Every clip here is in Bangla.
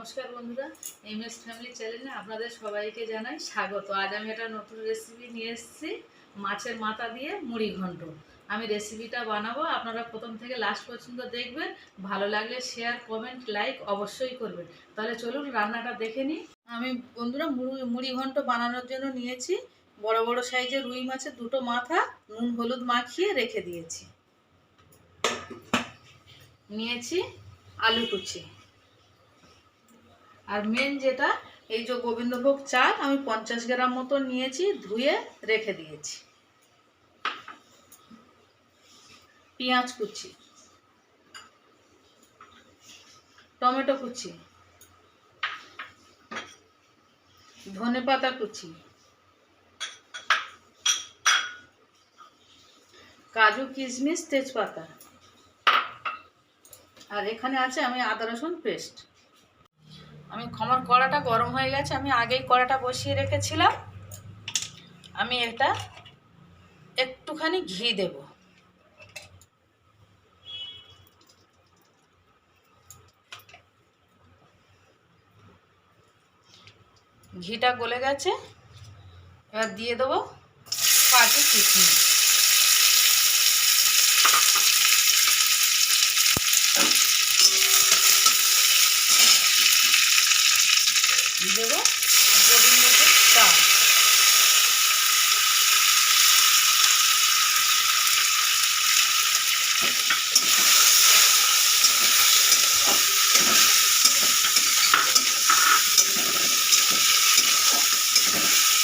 নমস্কার বন্ধুরা এম এস ফ্যামিলি চ্যানেলে আপনাদের সবাইকে জানাই স্বাগত। আজ আমি একটা নতুন রেসিপি নিয়ে এসেছি, মাছের মাথা দিয়ে মুড়ি ঘন্ট। আমি রেসিপিটা বানাবো, আপনারা প্রথম থেকে লাস্ট পর্যন্ত দেখবেন, ভালো লাগলে শেয়ার কমেন্ট লাইক অবশ্যই করবেন। তাহলে চলুন রান্নাটা দেখে নিই। আমি বন্ধুরা মুড়ি মুড়ি ঘন্ট বানানোর জন্য নিয়েছি, বড় বড় সাইজের রুই মাছের দুটো মাথা, নুন, হলুদ মাখিয়ে রেখে দিয়েছি। নিয়েছি আলু কুচি। আর মেন যেটা, এই যে গোবিন্দভোগ চাল, আমি পঞ্চাশ গ্রাম মতো নিয়েছি, ধুয়ে রেখে দিয়েছি। পেঁয়াজ কুচি। টমেটো কুচি। ধনে পাতা কুচি। কাজু কিশমিশ, তেজপাতা। আর এখানে আছে আমি আদা রসুন পেস্ট আমি আমার কড়াটা গরম হয়ে গেছে, আমি আগেই কড়াটা বসিয়ে রেখেছিলাম। আমি এটা একটুখানি ঘি দেব। ঘিটা গলে গেছে, এবার দিয়ে দেবো কাজু কিশমিশ দেবো গোবিন্দভোগ চাল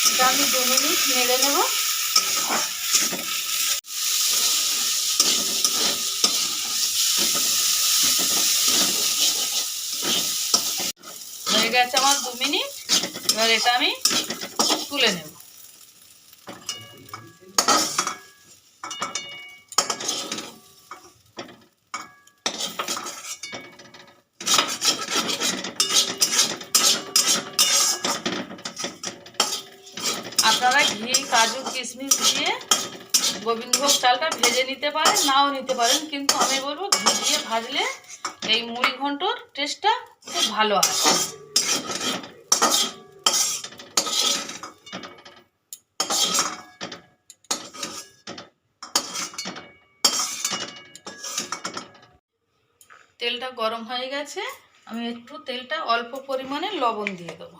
এটা আমি দু মিনিট নেড়ে নেব। হয়ে গেছে আমার দু মিনিট। এবার এটা আমি তুলে নেব আপনারা ঘি কাজু কিশমিশ দিয়ে গোবিন্দভোগ চালটা ভেজে নিতে পারেন, নাও নিতে পারেন, কিন্তু আমি বলব ঘি দিয়ে ভাজলে এই মুড়ি ঘন্টর টেস্টটা খুব ভালো আসে। তেলটা গরম হয়ে গেছে, আমি একটু তেলটা অল্প পরিমাণে লবণ দিয়ে দেবো।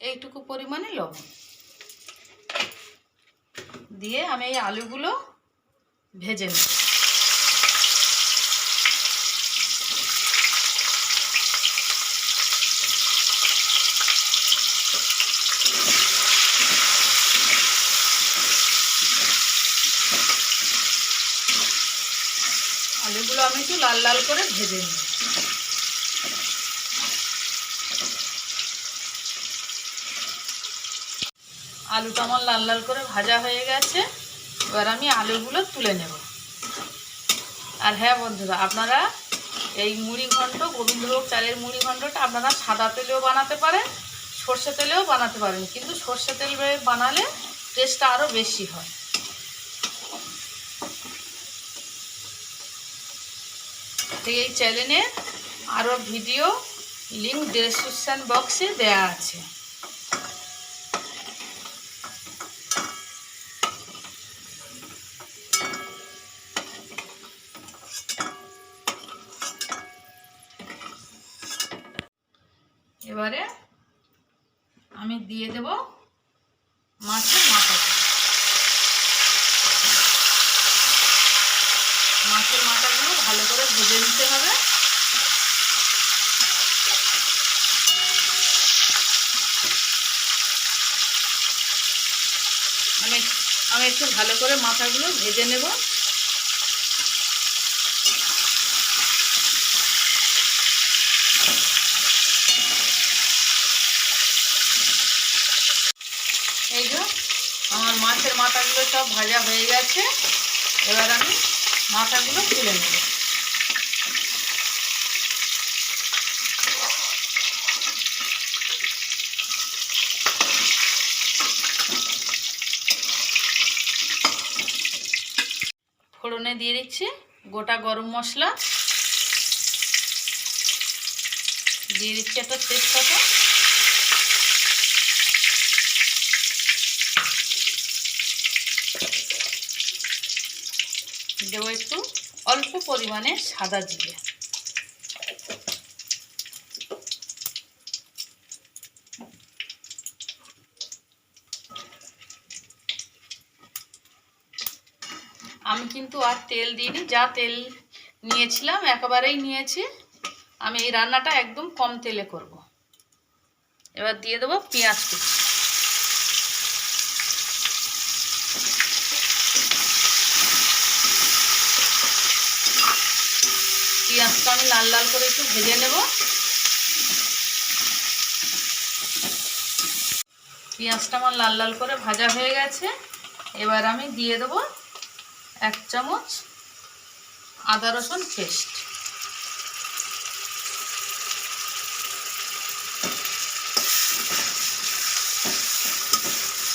এইটুকু পরিমাণে লবণ। দিয়ে আমি এই আলুগুলো ভেজে নেব। আলুগুলো আমি একটু লাল লাল করে ভেজে নিই আলুটা আমার লাল লাল করে ভাজা হয়ে গেছে। এবার আমি আলুগুলো তুলে নেব। আর হ্যাঁ বন্ধুরা, আপনারা এই মুড়ি ঘণ্ট, গোবিন্দভোগ চালের মুড়ি ঘণ্টটা আপনারা সাদা তেলেও বানাতে পারেন, সর্ষে তেলেও বানাতে পারেন, কিন্তু সর্ষে তেল বানালে টেস্টটা আরও বেশি হয়। এই চ্যানেলে আরও ভিডিও লিঙ্ক ডেসক্রিপশান বক্সে দেয়া আছে। এবারে আমি দিয়ে দেব মাছের মাথাটা। মাছের মাথাগুলো ভালো করে ভেজে নিতে হবে। আমি আমি একটু ভালো করে মাথাগুলো ভেজে নেব এই যে আমার মাছের মাথাগুলো সব ভাজা হয়ে গেছে। এবার আমি মাথাগুলো তুলে নেব। ফোড়নে দিয়ে দিচ্ছি গোটা গরম মশলা। দিয়ে দিচ্ছি একটা তেজপাতা। দেবো একটু অল্প পরিমাণে সাদা জিরে। আমি কিন্তু আর তেল দিইনি, যা তেল নিয়েছিলাম, একেবারেই নিয়েছি। আমি এই রান্নাটা একদম কম তেলে করব। এবার দিয়ে দেবো পেঁয়াজ কুচি পেঁয়াজটা আমি লাল লাল করে একটু ভেজে নেব। পেঁয়াজটা আমার লাল লাল করে ভাজা হয়ে গেছে। এবার আমি দিয়ে দেবো এক চামচ আদা রসুন পেস্ট।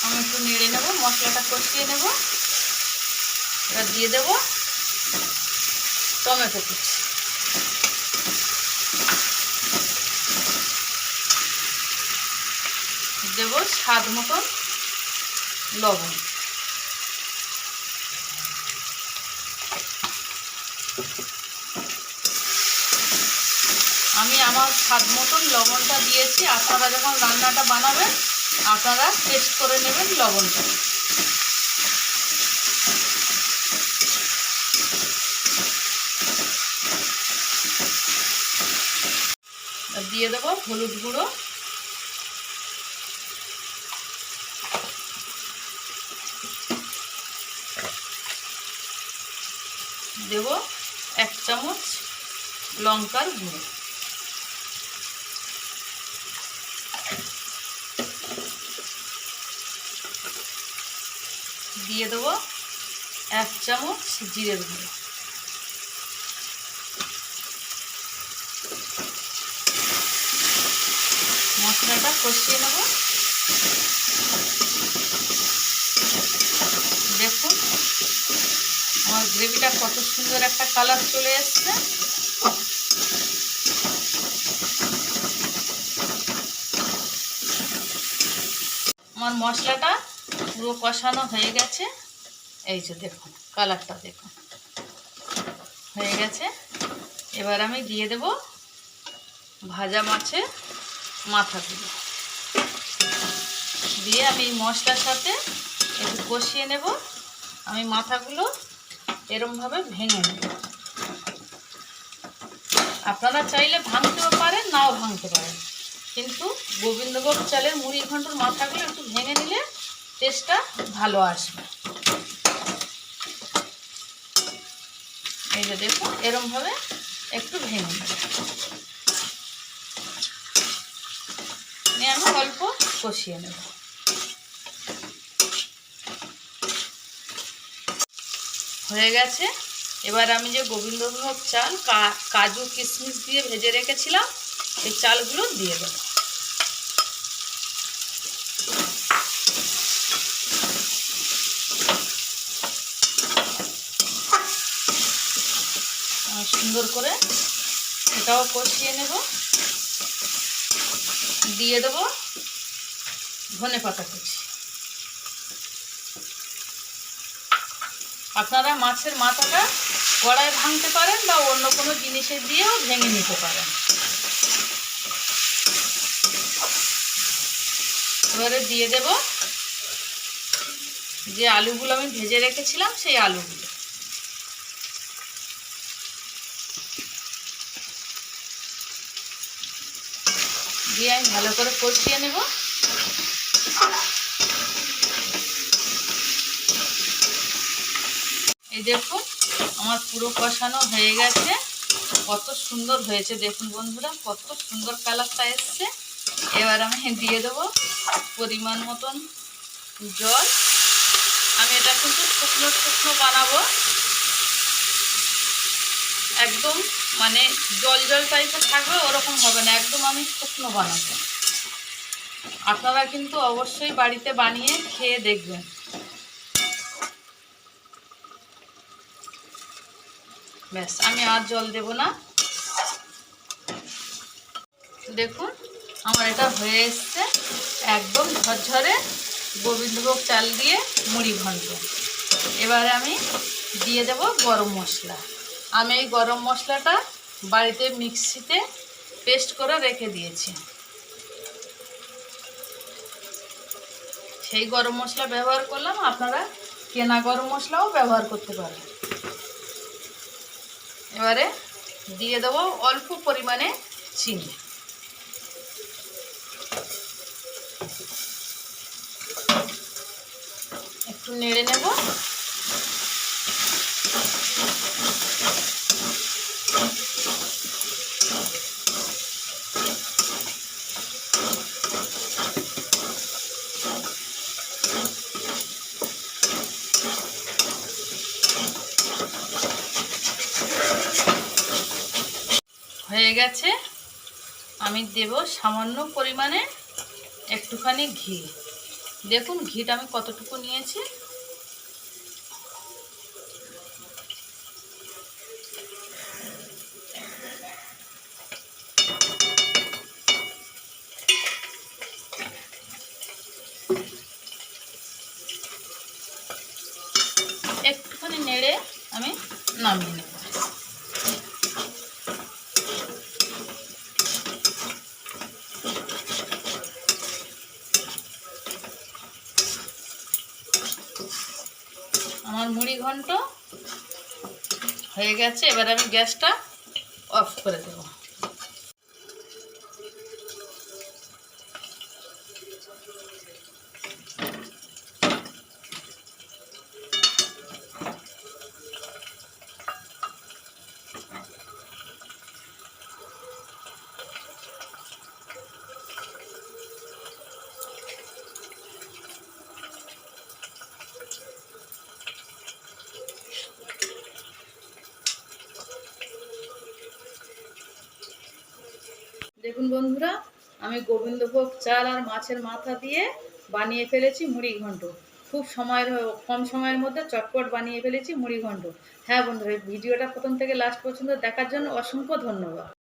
আমি একটু নেড়ে নেব, মশলাটা কষিয়ে নেব। এবার দিয়ে দেব টমেটো কুচি। দেব স্বাদ মতন লবণ। আমি আমার স্বাদ মতন লবণটা দিয়েছি। আপনারা যখন রান্নাটা বানাবেন, আপনারা টেস্ট করে নেবেন লবণটা। দিয়ে দেবো হলুদ গুঁড়ো। দেব এক চামচ লঙ্কার গুঁড়ো। দিয়ে দেবো এক চামচ জিরের গুঁড়ো। মশলাটা কষিয়ে নেব দেখুন আমার গ্রেভিটা কত সুন্দর একটা কালার চলে এসছে। আমার মশলাটা পুরো কষানো হয়ে গেছে। এই যে দেখুন, কালারটা দেখুন। হয়ে গেছে। এবার আমি দিয়ে দেব ভাজা মাছের মাথাগুলো। দিয়ে আমি মশলার সাথে একটু কষিয়ে নেব। আমি মাথাগুলো এরমভাবে ভেঙে নেব। আপনারা চাইলে ভাঙতেও পারেন, নাও ভাঙতে পারেন। কিন্তু গোবিন্দভোগ চালের মুড়ি ঘন্টর মাথাগুলো একটু ভেঙে নিলে টেস্টটা ভালো আসবে। এই যে দেখুন এরমভাবে একটু ভেঙে নিয়ে আমি অল্প কষিয়ে নেব। হয়ে গেছে। এবার আমি যে গোবিন্দভোগ চাল কাজু, কিশমিশ দিয়ে ভেজে রেখেছিলাম, এই চালগুলো দিয়ে দেবো। সুন্দর করে এটাও কষিয়ে নেব। দিয়ে দেবো ধনে পাতা কুচি আপনারা মাছের মাথাটা কড়ায় ভাঙতে পারেন বা অন্য কোনো জিনিসের দিয়েও ভেঙে নিতে পারেন। এবারে দিয়ে দেব যে আলুগুলো আমি ভেজে রেখেছিলাম, সেই আলুগুলো। দিয়ে আমি ভালো করে কষিয়ে নেব। এই দেখুন, আমার পুরো কষানো হয়ে গেছে। কত সুন্দর হয়েছে, দেখুন বন্ধুরা, কত সুন্দর কালারটা এসছে। এবার আমি দিয়ে দেবো পরিমাণ মতন জল। আমি এটা কিন্তু শুকনো শুকনো বানাবো। একদম মানে জল জল টাইপের থাকবে, ওরকম হবে না, একদম আমি শুকনো বানাবো। আপনারা কিন্তু অবশ্যই বাড়িতে বানিয়ে খেয়ে দেখবেন। ব্যাস, আমি আর জল দেব না। দেখুন, আমার এটা হয়ে এসছে একদম ঝরঝরে গোবিন্দভোগ চাল দিয়ে মুড়ি ঘন্ট। এবারে আমি দিয়ে দেব গরম মশলা। আমি এই গরম মশলাটা বাড়িতে মিক্সিতে পেস্ট করে রেখে দিয়েছি। সেই গরম মশলা ব্যবহার করলাম, আপনারা কেনা গরম মশলাও ব্যবহার করতে পারেন। এবারে দিয়ে দেবো অল্প পরিমাণে চিনি। একটু নেড়ে নেব। হয়ে গেছে। আমি দেব সামান্য পরিমাণে একটুখানি ঘি। দেখুন ঘিটা আমি কতটুকু নিয়েছি। একটুখানি নেড়ে আমি নামিয়ে নেব আমার মুড়ি ঘন্ট হয়ে গেছে এবার আমি গ্যাসটা অফ করে দেব। দেখুন বন্ধুরা, আমি গোবিন্দভোগ চাল আর মাছের মাথা দিয়ে বানিয়ে ফেলেছি মুড়ি ঘন্ট। খুব সময়ের কম সময়ের মধ্যে চটপট বানিয়ে ফেলেছি মুড়ি ঘন্ট। হ্যাঁ বন্ধুরা ভিডিওটা প্রথম থেকে লাস্ট পর্যন্ত দেখার জন্য অসংখ্য ধন্যবাদ।